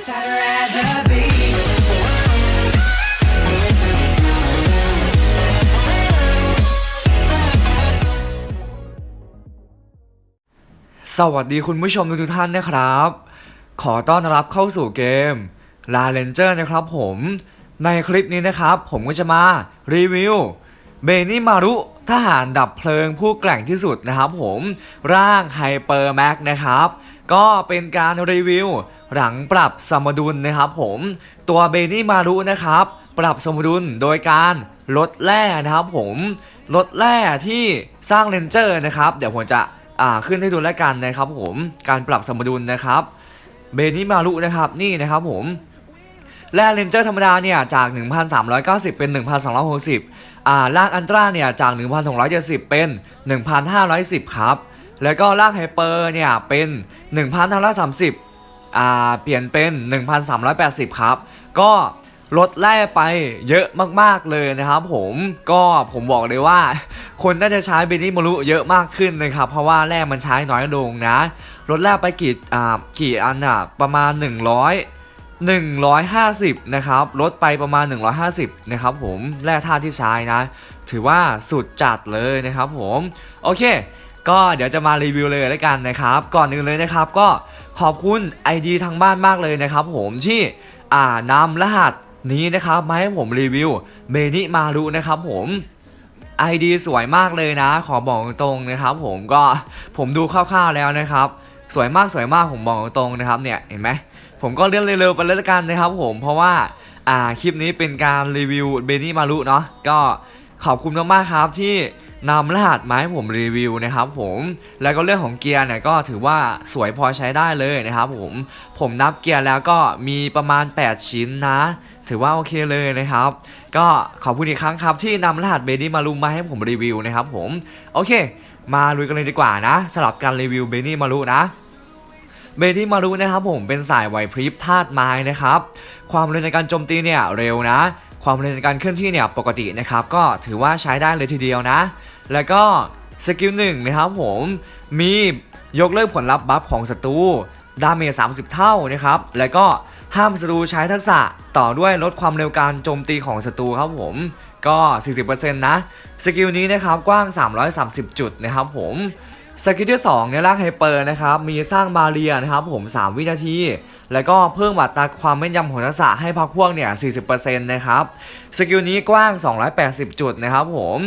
สวัสดีคุณผู้ชมทุกท่านนะครับ ขอต้อนรับเข้าสู่เกม l a r a n g e r นะครับผม ในคลิปนี้นะครับ ผมก็จะมารีวิวเบนิมารุทหารดับเพลิงผู้แกร่งที่สุดนะครับผม ร่างไฮเปอร์แม็กนะครับ ก็เป็นการรีวิวหลังปรับสมดุลนะครับผมตัวเบนิมารุนะครับ ปรับสมดุลโดยการลดแร่นะครับผมลดแร่ที่สร้างเลนเจอร์นะครับ เดี๋ยวผมจะอ่าขึ้นให้ดูแล้วกันนะครับผมการปรับสมดุลนะครับเบนิมารุนะครับนี่นะครับผมแร่เลนเจอร์ธรรมดาเนี่ยจาก 1,390 เป็น 1,260อ่าล่างอันตราเนี่ยจาก 1,270 เป็น 1,510 ครับ แล้วก็ล่างไฮเปอร์เนี่ยเป็น1,530อ่าเปลี่ยนเป็น 1,380 ครับ ก็ลดแร่ไปเยอะมากๆเลยนะครับผมก็ผมบอกเลยว่า คนน่าจะใช้เบนิมารุเยอะมากขึ้นนะครับ เพราะว่าแร่มันใช้น้อยลงนะ ลดแร่ไปกี่อ่ากี่อันอะประมาณ 100 150 นะครับ ลดไปประมาณ 150 นะครับผมแร่ธาตุที่ใช้นะ ถือว่าสุดจัดเลยนะครับผม โอเค ก็เดี๋ยวจะมารีวิวเลยแล้วกันนะครับ ก่อนอื่นเลยนะครับ ก็ขอบคุณ ID ทางบ้านมากเลยนะครับ ผมที่อ่านำรหัสนี้นะครับมาให้ผมรีวิวเบนิมารุนะครับผม ID สวยมากเลยนะ ขอบอกตรงๆนะครับ ผมก็ผมดูคร่าวๆแล้วนะครับ สวยมากสวยมากผมบอกตรงๆนะครับเนี่ยเห็นไหมผมก็เลื่อนเร็วๆไปเลยละกันนะครับ ผมเพราะว่าอ่าคลิปนี้เป็นการรีวิวเบนี่มารุเนาะก็ขอบคุณมากๆครับที่ นำรหัสมาให้ผมรีวิวนะครับผมแล้วก็เรื่องของเกียร์เนี่ยก็ถือว่าสวยพอใช้ได้เลยนะครับผมผมนับเกียร์แล้วก็มีประมาณ 8 ชิ้นนะ ถือว่าโอเคเลยนะครับ ก็ขอบคุณอีกครั้งครับที่นำรหัสเบนี่มารุมมาให้ผมรีวิวนะครับผมโอเค มาลุยกันเลยดีกว่านะสำหรับการรีวิวเบนี่มารุนะเบที่มารุนะครับผมเป็นสายไหวพริบธาตุไม้นะครับ ความเร็วในการโจมตีเนี่ยเร็วนะ ความเร็วในการเคลื่อนที่เนี่ยปกตินะครับก็ถือว่าใช้ได้เลยทีเดียวนะ แล้วก็สกิลหนึ่งนะครับผมมียกเลิกผลลัพธ์บัฟของศัตรูดาเมจ30 เท่านะครับ แล้วก็ห้ามศัตรูใช้ทักษะต่อด้วยลดความเร็วการโจมตีของศัตรูครับผมก็ 40%นะ สกิลนี้นะครับกว้าง 330 จุดนะครับผม สกิลที่2เนี่ยลากไฮเปอร์นะครับมีสร้างบาเรียนะครับผม 3 วินาที แล้วก็เพิ่มอัตราความแม่นยำของทักษะให้พักพวกเนี่ย 40%นะครับสกิลนี้กว้าง 280 จุดนะครับผม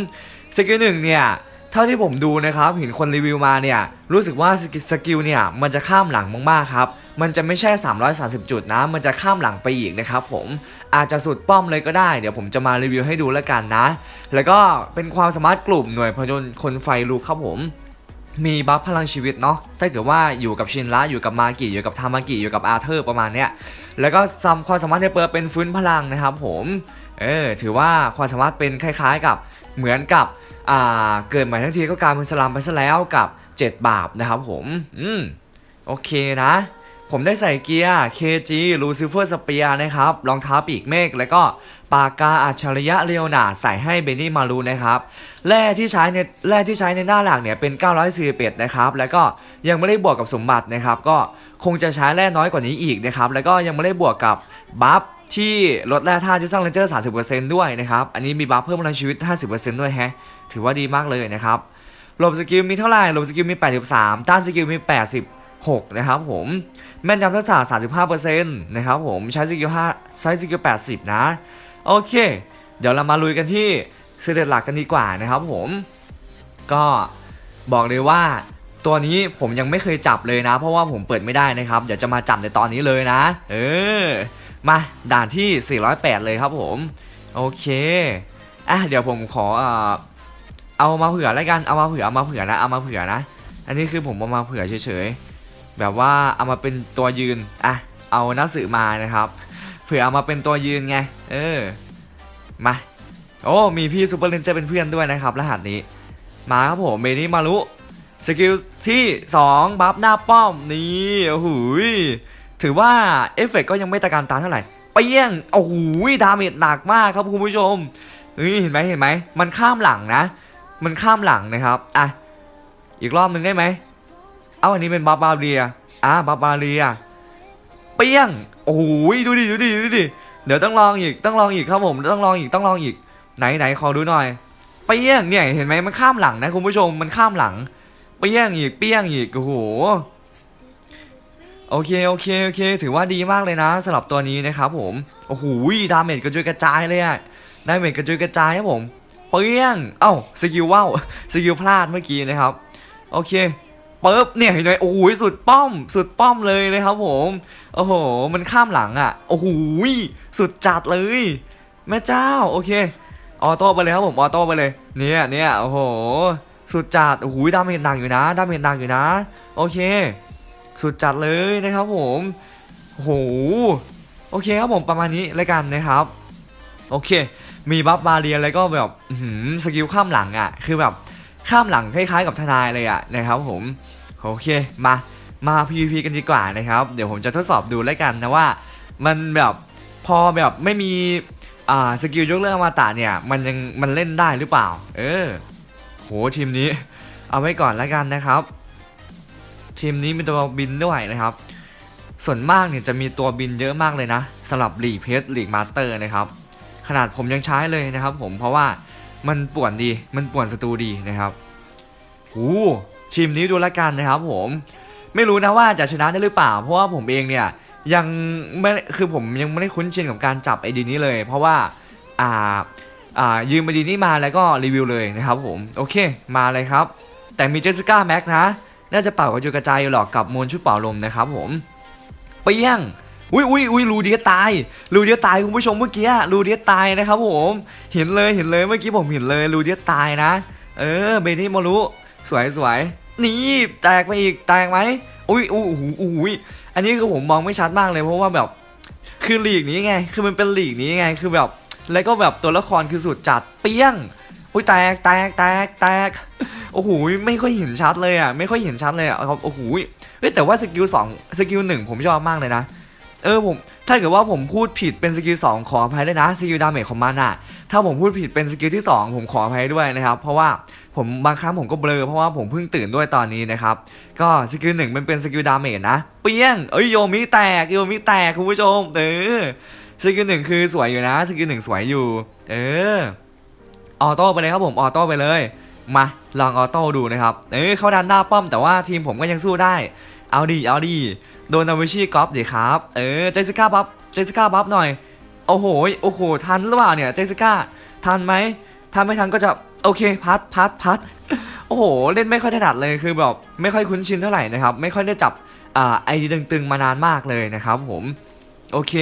สกิลหนึ่งเนี่ยเท่าที่ผมดูนะครับเห็นคนรีวิวมาเนี่ยรู้สึกว่าสกิสกิลเนี่ยมันจะข้ามหลังมากๆครับมันจะไม่ใช่ 330 จุดนะ มันจะข้ามหลังไปอีกนะครับผมอาจจะสุดป้อมเลยก็ได้ เดี๋ยวผมจะมารีวิวให้ดูแล้วกันนะ แล้วก็เป็นความสามารถกลุ่มหน่วยพยนต์คนไฟลูกครับผม มีบัฟพลังชีวิตเนาะ ถ้าเกิดว่าอยู่กับชินระอยู่กับมากิอยู่กับทามากิอยู่กับอาเธอร์ประมาณเนี้ย แล้วก็ซัมความสามารถในเปิดเป็นฟื้นพลังนะครับผม เออ ถือว่าความสามารถเป็นคล้ายๆกับเหมือนกับ อ่า เกิดใหม่ทั้งทีก็กลายเป็นสลัมไปซะแล้วกับ 7 บาปนะครับผม อืม โอเคนะ ผมได้ใส่เกียร์ KG Lucifer Spear นะครับรองเท้าปีกเมฆแล้วก็ปากกาอัจฉริยะเรียวหนาใส่ให้เบนนี่มารูนะครับแร่ที่ใช้ในแร่ที่ใช้ในหน้าหลักเนี่ยเป็น 941นะครับแล้วก็ยังไม่ได้บวกกับสมบัตินะครับ ก็คงจะใช้แร่น้อยกว่านี้อีกนะครับแล้วก็ยังไม่ได้บวกกับบัฟที่ลดแร่ธาตุที่สร้างเลนเจอร์ 30%ด้วยนะครับอันนี้มีบัฟเพิ่มพลังชีวิต 50%ด้วยแฮะถือว่าดีมากเลยนะครับหลบสกิลมีเท่าไหร่หลบสกิลมี 83 ต้านสกิลมี 6 นะครับผมแม่นยำทักษะ35%นะครับผมใช้สกิล5ใช้สกิล80 นะ โอเค เดี๋ยวเรามาลุยกันที่สเตตหลักกันดีกว่านะครับผมก็บอกเลยว่าตัวนี้ผมยังไม่เคยจับเลยนะ เพราะว่าผมเปิดไม่ได้นะครับ เดี๋ยวจะมาจับในตอนนี้เลยนะ เออ มาด่านที่ 408 เลยครับผม โอเคอะเดี๋ยวผมขอเอ่อเอามาเผื่อแล้วกันเอามาเผื่อเอามาเผื่อนะเอามาเผื่อนะ อันนี้คือผมเอามาเผื่อเฉยๆ แบบว่าเอามาเป็นตัวยืนอะเอาหนังสือมานะครับเผื่อเอามาเป็นตัวยืนไง เออ มา โอ้ มีพี่ซูเปอร์เลนเจอร์เป็นเพื่อนด้วยนะครับ รหัสนี้ มาครับผมเบนี่มารุสกิลที่ 2 บัฟหน้าป้อม นี่โอ้โหถือว่า เอฟเฟกก็ยังไม่ตะการตาเท่าไหร่เปี้ยงโอ้โหยดาเมจหนักมากครับคุณผู้ชมนี่เห็นไหมเห็นไหม มันข้ามหลังนะ มันข้ามหลังนะครับ อะ อีกรอบหนึ่งได้ไหม อาอันนี้เป็นบาบาเรียอะบาบาเรีย เปี้ยง โอ้โหดูดิดูดิดูดิ เดี๋ยวต้องลองอีกต้องลองอีกครับผมต้องลองอีกต้องลองอีก ไหนไหนขอดูหน่อย เปี้ยงเนี่ยเห็นไหมมันข้ามหลังนะคุณผู้ชมมันข้ามหลัง เปี้ยงอีกเปี้ยงอีกโอ้โหโอเคโอเคโอเค ถือว่าดีมากเลยนะสำหรับตัวนี้นะครับผมโอ้โหดาเมจกระจุยกระจายเลยอะดาเมจกระจุยกระจายครับผมเปี้ยง เอ้าสกิลว่าวสกิลพลาดเมื่อกี้นะครับ โอเค ปึ๊บเนี่ยเห็นไหมโอ้โหสุดป้อม สุดป้อมเลยนะครับผมโอ้โห มันข้ามหลังอะโอ้โหสุดจัดเลย แม่เจ้าโอเคออโต้ไปเลยครับผมออโต้ไปเลยเนี่ยเนี่ยโอ้โหสุดจัดโอ้โหดาเมจหนักอยู่นะดาเมจหนักอยู่นะ โอเค สุดจัดเลยนะครับผมโอ้โหโอเคครับผมประมาณนี้แล้วกันนะครับ โอเค มีบัฟบาเรียแล้วก็แบบสกิลข้ามหลังอะ คือแบบ ข้ามหลังคล้ายๆกับทนายเลยอะนะครับผมโอเคมามา PVP กันดีกว่านะครับ เดี๋ยวผมจะทดสอบดูแล้วกันนะว่ามันแบบพอแบบไม่มีอ่าสกิลยกเลิกอมาตะเนี่ยมันยังมันเล่นได้หรือเปล่า เออโหทีมนี้ เอาไว้ก่อนแล้วกันนะครับ ทีมนี้มีตัวบินด้วยนะครับ ส่วนมากเนี่ยจะมีตัวบินเยอะมากเลยนะสำหรับลีเพสลีกมาสเตอร์นะครับ ขนาดผมยังใช้เลยนะครับ ผมเพราะว่า มันป่วนดี มันป่วนศัตรูดีนะครับหูทีมนี้ดูและกันนะครับผม ไม่รู้นะว่าจะชนะได้หรือเปล่า เพราะว่าผมเองเนี่ยยังไม่ คือผมยังไม่ได้คุ้นชินกับการจับไอดีนี้เลย เพราะว่า อ่า อ่า ยืมไอดีนี้มาแล้วก็รีวิวเลยนะครับผม โอเค มาเลยครับ แต่มีเจสสิก้าแม็กนะ น่าจะเป่ากระจุกระจายอยู่หรอกกับมวลชุดเป่าลมนะครับผม เปี้ยง อุ้ยอุ้ยอุ้ยรูเดียตายรูเดียตายคุณผู้ชมเมื่อกี้รูเดียตายนะครับผมเห็นเลยเห็นเลยเมื่อกี้ผมเห็นเลยรูเดียตายนะ เออเบนี่มารุสวยสวยนี่แตกไปอีกแตกไหมอุ้ยอุ้ยอุ้ยอุ้ยอันนี้คือผมมองไม่ชัดมากเลยเพราะว่าแบบคือหลีกนี้ไง คือมันเป็นหลีกนี้ไงคือแบบ แล้วก็แบบตัวละครคือสุดจัดเปี้ยงอุ้ยแตกแตกแตกแตกโอ้โหไม่ค่อยเห็นชัดเลยอะไม่ค่อยเห็นชัดเลยอะครับโอ้โหเฮ้ยแต่ว่าสกิลสองสกิลหนึ่งผมชอบมากเลยนะ เออผมถ้าเกิดว่าผมพูดผิดเป็นสกิลสองขออภัยด้วยนะสกิลดาเมจของมันอะถ้าผมพูดผิดเป็นสกิลที่สองผมขออภัยด้วยนะครับ เพราะว่าผมบางครั้งผมก็เบลอเพราะว่าผมเพิ่งตื่นด้วยตอนนี้นะครับ ก็สกิลหนึ่งมันเป็นสกิลดาเมจนะเปี้ยงเอ้ยโยมิแตกโยมิแตกคุณผู้ชมเออสกิลหนึ่งคือสวยอยู่นะสกิลหนึ่งสวยอยู่ เออออโต้ไปเลยครับผมออโต้ไปเลยมาลองออโต้ดูนะครับเออเข้าดันหน้าป้อมแต่ว่าทีมผมก็ยังสู้ได้ เอาดีเอาดี โดนนาวิชีกอฟดิครับ เออ เจสสิก้าบัฟ เจสสิก้าบัฟหน่อย โอ้โห โอ้โห ทันหรือเปล่าเนี่ย เจสสิก้า ทันไหมถ้าไม่ทันก็จะ โอเค พัด พัด พัด โอ้โห เล่นไม่ค่อยถนัดเลย คือแบบไม่ค่อยคุ้นชินเท่าไหร่นะครับ ไม่ค่อยได้จับ อ่า ไอดีตึงๆ มานานมากเลยนะครับผม โอเค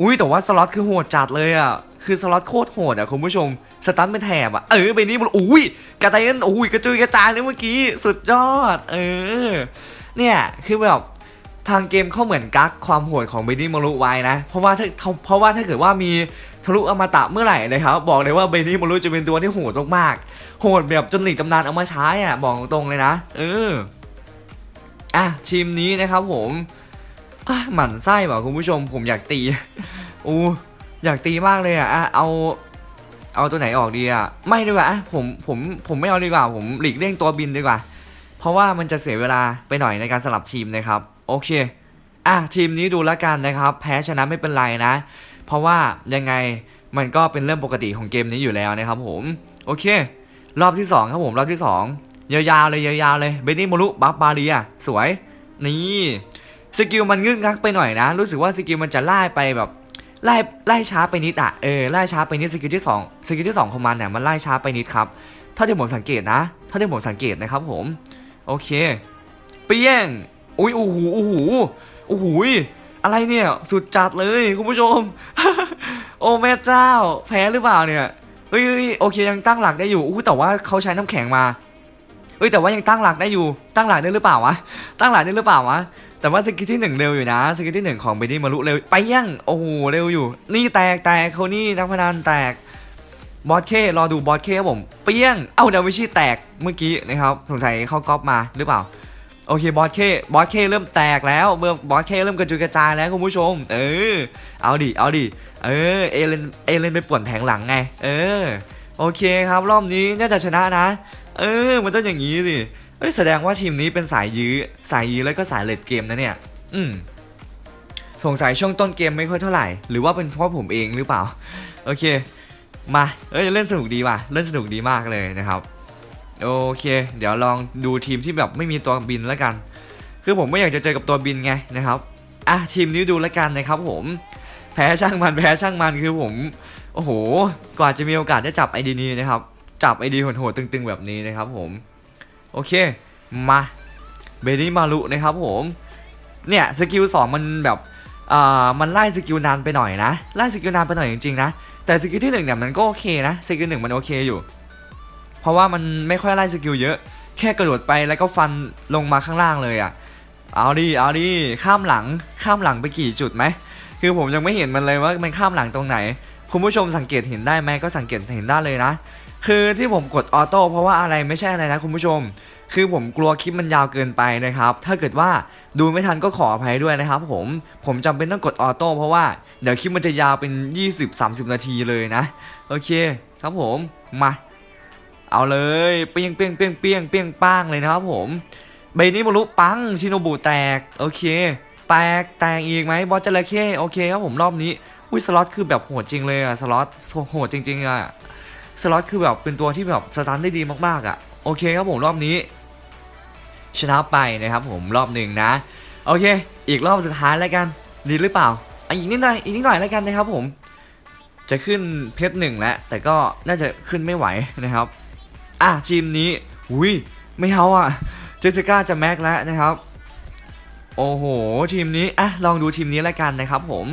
อุ้ย แต่ว่าสล็อตคือโหดจัดเลยอะ คือสล็อตโคตรโหดอะคุณผู้ชม สตันเป็นแถบอะ เออไปนี้มัน อุ้ยกระเตนอุ้ย กระจุยกระจายเลยเมื่อกี้ สุดยอด เออ เนี่ย คือแบบ ทางเกมเขาเหมือนกักความโหดของเบนนี่มารุไว้นะ เพราะว่าถ้าเพราะว่าถ้าเกิดว่ามีทะลุอมตะเมื่อไหร่นะครับ บอกเลยว่าเบนนี่มารุจะเป็นตัวที่โหดมากๆโหดแบบจนหลีกตำนานเอามาใช้อะบอกตรงเลยนะ เอออะทีมนี้นะครับผมหมั่นไส้ว่ะคุณผู้ชมผมอยากตีอู้อยากตีมากเลยอะเอาเอาตัวไหนออกดีอะไม่ดีกว่าผมผมผมไม่เอาดีกว่า ผมหลีกเลี่ยงตัวบินดีกว่า เพราะว่ามันจะเสียเวลาไปหน่อยในการสลับทีมนะครับ โอเคอะทีมนี้ดูแล้วกันนะครับ แพ้ชนะไม่เป็นไรนะ เพราะว่ายังไงมันก็เป็นเรื่องปกติของเกมนี้อยู่แล้วนะครับผม โอเค รอบที่สองครับผม รอบที่สองยาวๆเลยยาวๆเลยเบนนี่โมรุบัฟบาเรียสวย นี่สกิลมันงึกงักไปหน่อยนะ รู้สึกว่าสกิลมันจะไล่ไปแบบไล่ไล่ช้าไปนิดอะเออไล่ช้าไปนิดสกิลที่สองสกิลที่สองของมันเนี่ยมันไล่ช้าไปนิดครับเท่าที่ผมสังเกตนะเท่าที่ผมสังเกตนะครับผม โอเคเปี้ยง อุ้ยโอ้โหโอ้โหโอ้โหอะไรเนี่ยสุดจัดเลยคุณผู้ชม โอ้แม่เจ้า แพ้หรือเปล่าเนี่ยเฮ้ยโอเคยังตั้งหลักได้อยู่อู้แต่ว่าเขาใช้น้ำแข็งมาเฮ้ยแต่ว่ายังตั้งหลักได้อยู่ ตั้งหลักได้หรือเปล่าวะ ตั้งหลักได้หรือเปล่าวะ แต่ว่าสกิลที่หนึ่งเร็วอยู่นะสกิลที่หนึ่งของเบนนี่มารุเร็ว ไปยังโอ้โหเร็วอยู่ นี่แตกแตกเขานี่นักพนันแตก บอสเครอดูบอสเคครับผม เปี้ยง เอ้าดาวิชีแตกเมื่อกี้นะครับ สงสัยเข้าก๊อปมาหรือเปล่า โอเคบอสเคบอสเคเริ่มแตกแล้วเมื่อบอสเคเริ่มกระจุยกระจายแล้วคุณผู้ชม เออ เอาดิ เอาดิ เออ เอเลน เอเลนไปป่วนแผงหลังไง เออ โอเคครับรอบนี้น่าจะชนะนะ เออ มันต้องอย่างนี้สิเอ้ยแสดงว่าทีมนี้เป็นสายยื้อ สายยื้อแล้วก็สายเลดเกมนะเนี่ย อืมสงสัยช่วงต้นเกมไม่ค่อยเท่าไหร่ หรือว่าเป็นเพราะผมเองหรือเปล่า โอเค มา เอ้ยเล่นสนุกดีว่ะ เล่นสนุกดีมากเลยนะครับ โอเค เดี๋ยวลองดูทีมที่แบบไม่มีตัวบินแล้วกัน คือผมไม่อยากจะเจอกับตัวบินไงนะครับอะทีมนี้ดูแล้วกันนะครับผมแพ้ช่างมันแพ้ช่างมันคือผมโอ้โห กว่าจะมีโอกาสได้จับไอดีนี้นะครับ จับไอดีโหดๆตึงๆแบบนี้นะครับผม โอเค มาเบดี้มารุนะครับผม เนี่ยสกิลสองมันแบบอ่ามันไล่สกิลนานไปหน่อยนะ ไล่สกิลนานไปหน่อยจริงๆนะ แต่สกิลที่หนึ่งเนี่ยมันก็โอเคนะ สกิลหนึ่งมันโอเคอยู่ ราะว่ามันไม่ค่อยไล่สกิลเยอะ แค่กระโดดไปแล้วก็ฟันลงมาข้างล่างเลยอะ่ะ เอาดิ เอาดิ ข้ามหลัง ข้ามหลังไปกี่จุดไหม คือผมยังไม่เห็นมันเลยว่ามันข้ามหลังตรงไหน คุณผู้ชมสังเกตเห็นได้ไหมก็สังเกตเห็นได้เลยนะ คือที่ผมกดออโต้เพราะว่าอะไรไม่ใช่อะไรนะคุณผู้ชม คือผมกลัวคลิปมันยาวเกินไปนะครับ ถ้าเกิดว่าดูไม่ทันก็ขออภัยด้วยนะครับผม ผมจำเป็นต้องกดออโต้เพราะว่าเดี๋ยวคลิปมันจะยาวเป็น 20-30 นาทีเลยนะ โอเค ครับผม มา เอาเลยเปี้ยงเปี้ยงเปี้ยงเปี้ยงเปี้ยงป้างเลยนะครับผมใบนี้มารุปังชิโนบุแตกโอเค แตกแตกอีกไหมบอสจระเข้โอเคครับผมรอบนี้อุ้ยสล็อตคือแบบโหดจริงเลยอะสล็อตโหดจริงๆอะสล็อตคือแบบเป็นตัวที่แบบสตันได้ดีมากๆอะโอเคครับผมรอบนี้ ชนะไปนะครับผมรอบหนึ่งนะโอเค อีกรอบสุดท้ายแล้วกันดีหรือเปล่าอะอีกนิดหน่อยอีกนิดหน่อยแล้วกันนะครับผม จะขึ้นเพชรหนึ่งแล้วแต่ก็น่าจะขึ้นไม่ไหวนะครับ อะทีมนี้อุ้ยไม่เอาอะเจสสิก้าจะแม็กแล้วนะครับ โอ้โห ทีมนี้อะลองดูทีมนี้แล้วกันนะครับผม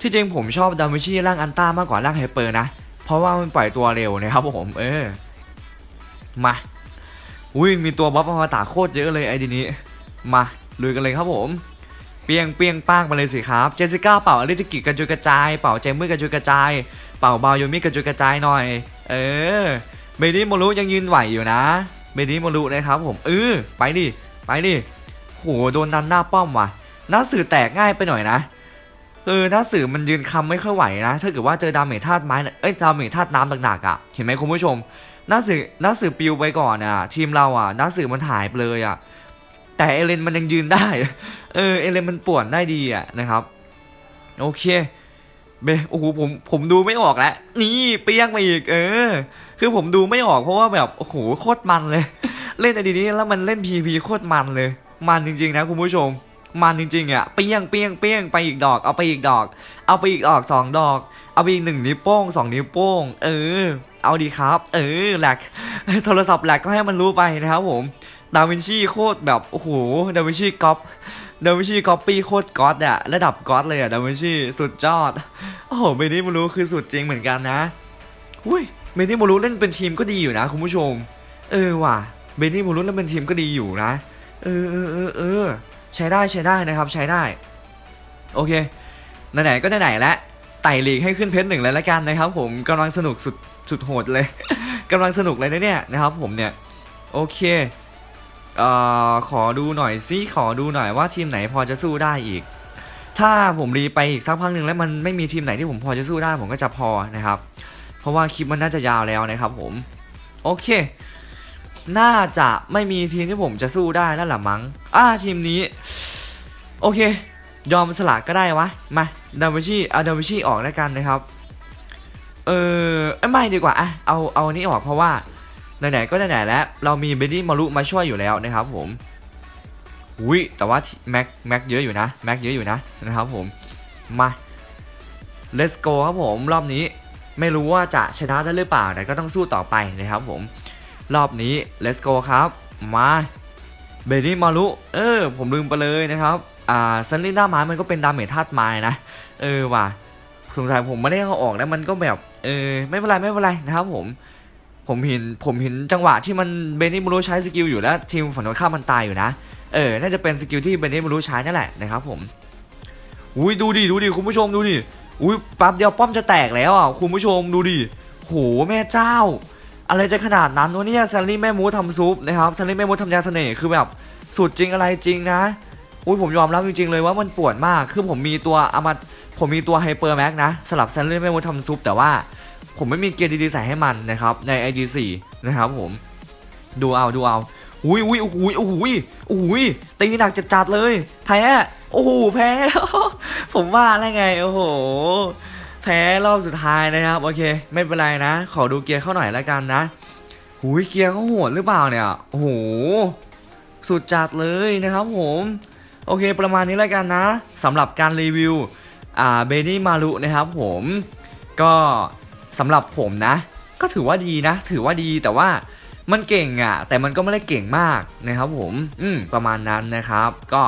ที่จริงผมชอบดามิชีร่างอันต้ามากกว่าร่างไฮเปอร์นะ เพราะว่ามันปล่อยตัวเร็วนะครับผมเออมาอุ้ยมีตัวบ๊อบอมตะโคตรเยอะเลยไอ้ดีนี้ มาลุยกันเลยครับผม เปียงเปียงป้างไปเลยสิครับ เจสสิก้าเป่าอลิจิกิกระจุยกระจาย เป่าเจมมือกระจุยกระจาย เป่าบาโยมิกระจุยกระจายหน่อย เออ เบดี้โมรุยังยืนไหวอยู่นะ เบดี้โมรุนะครับผมเออไปดิไปดิโหโดนดันหน้าป้อมว่ะหน้าสื่อแตกง่ายไปหน่อยนะเออหน้าสื่อมันยืนคำไม่ค่อยไหวนะ ถ้าเกิดว่าเจอดาเมจธาตุไม้เอ้ยดาเมจธาตุน้ำหนักๆอะเห็นไหมคุณผู้ชมหน้าสื่อหน้าสื่อปิวไปก่อนอะ ทีมเราอะหน้าสื่อมันหายไปเลยอะแต่เอเลนมันยังยืนได้ เออเอเลนมันป่วนได้ดีอะนะครับ โอเค เบโอ้โหผมผมดูไม่ออกแล้วนี่เปี้ยงมาอีก เออ คือผมดูไม่ออกเพราะว่าแบบโอ้โหโคตรมันเลย เล่นไอดีนี้แล้วมันเล่นพีพีโคตรมันเลย มันจริง ๆ นะคุณผู้ชม มันจริงๆอะเปี้ยงเปี้ยงเปี้ยงไปอีกดอกเอาไปอีกดอก เอาไปอีกดอกสองดอก เอาไปอีกหนึ่งนิ้วโป้งสองนิ้วโป้ง เออ เอาดีครับ เออแหลกโทรศัพท์แหลกก็ให้มันรู้ไปนะครับผม ดาวินชีโคตรแบบโอ้โหดาวินชีก๊อปดาวินชีก๊อปปี้โคตรก๊อตอะระดับก๊อตเลยอะดาวินชีสุดยอดโอ้โหเบนี่มารู้คือสุดจริงเหมือนกันนะอุ้ยเบนี่มารู้เล่นเป็นทีมก็ดีอยู่นะคุณผู้ชม เออว่ะเบนี่มารู้เล่นเป็นทีมก็ดีอยู่นะเออเออเออเออใช้ได้ใช้ได้นะครับใช้ได้ โอเคไหนๆก็ไหนๆแล้วไต่ลีกให้ขึ้นเพชรหนึ่งแล้วละกันนะครับ ผมกำลังสนุกสุดสุดโหดเลยกำลังสนุกเลยนะเนี่ยนะครับ ผมเนี่ยโอเค เอ่อขอดูหน่อยซิขอดูหน่อยว่าทีมไหนพอจะสู้ได้อีก ถ้าผมรีไปอีกสักพักหนึ่งแล้วมันไม่มีทีมไหนที่ผมพอจะสู้ได้ผมก็จะพอนะครับ เพราะว่าคลิปมันน่าจะยาวแล้วนะครับผม โอเค น่าจะไม่มีทีมที่ผมจะสู้ได้แล้วล่ะมั้งอ่าทีมนี้ โอเค ยอมสละก็ได้วะ มาดาวิชีเอาดาวิชีออกแล้วกันนะครับ เออไม่ดีกว่าอะเอาเอาอันนี้ออกเพราะว่า ไหนๆก็ไหนๆแล้ว เรามีเบดดี้มารุมาช่วยอยู่แล้วนะครับผมอุ้ยแต่ว่าแม็กแม็กเยอะอยู่นะแม็กเยอะอยู่นะนะครับผมมา let's go ครับผมรอบนี้ไม่รู้ว่าจะชนะได้หรือเปล่าแต่ก็ต้องสู้ต่อไปนะครับผม รอบนี้ let's go ครับมาเบดดี้มารุเออ ผมลืมไปเลยนะครับอ่าซันลินด้าไม้มันก็เป็นดาเมจธาตุไม้นะ เออว่ะสงสัยผมไม่ได้เอาออกแล้วมันก็แบบ เออ ไม่เป็นไรไม่เป็นไรนะครับผม ผมเห็นผมเห็นจังหวะที่มันเบนนี่มารุใช้สกิลอยู่แล้วทีมฝั่งตรงข้ามมันตายอยู่นะเออน่าจะเป็นสกิลที่เบนนี่มารุใช้นั่นแหละนะครับผมอุ้ยดูดิดูดิคุณผู้ชมดูดิอุ้ยปั๊บเดียวป้อมจะแตกแล้วอะคุณผู้ชมดูดิโหแม่เจ้า อะไรจะขนาดนั้นวะเนี่ยซันลี่แม่มูทำซุปนะครับซันลี่แม่มูทำยาเสน่ห์คือแบบสุดจริงอะไรจริงนะอุ้ยผมยอมรับจริงๆเลยว่ามันปวดมากคือผมมีตัวอามาผมมีตัวไฮเปอร์แม็กนะสลับซันลี่แม่มูทำซุปแต่ว่า ผมไม่มีเกียร์ดีๆใส่ให้มันนะครับใน ID4 นะครับผมดูเอาดูเอาอุ้ยอุ้ยโอ้โหโอ้โหโอ้โหตีหนักจัดๆเลยแพ้โอ้โหแพ้ ผมว่าแล้วไงโอ้โหแพ้รอบสุดท้ายนะครับโอเค ไม่เป็นไรนะ ขอดูเกียร์เข้าหน่อยล้วกันนะหูยเกียร์เขาโหดหรือเปล่าเนี่ยโอ้โหสุดจัดเลยนะครับผมโอเคประมาณนี้ล้วกันนะสำหรับการรีวิวอ่าเบนี่มารุนะครับผมก็ สำหรับผมนะ ก็ถือว่าดีนะ ถือว่าดีแต่ว่ามันเก่งอะ่ะ แต่มันก็ไม่ได้เก่งมากนะครับผม อืมประมาณนั้นนะครับ ก็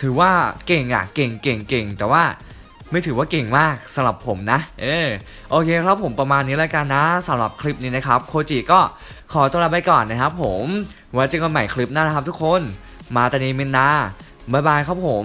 ถือว่าเก่งอะ่ะ เก่งเก่งเก่งแต่ว่าไม่ถือว่าเก่งมากสำหรับผมนะ เออโอเคครับผมประมาณนี้แล้วกันนะสำหรับคลิปนี้นะครับ โคจิก็ขอตัวลาไปก่อนนะครับผมไว้เจอกันใหม่คลิปหน้านะครับทุกคน มาตานีมินนา บ๊ายบายครับผม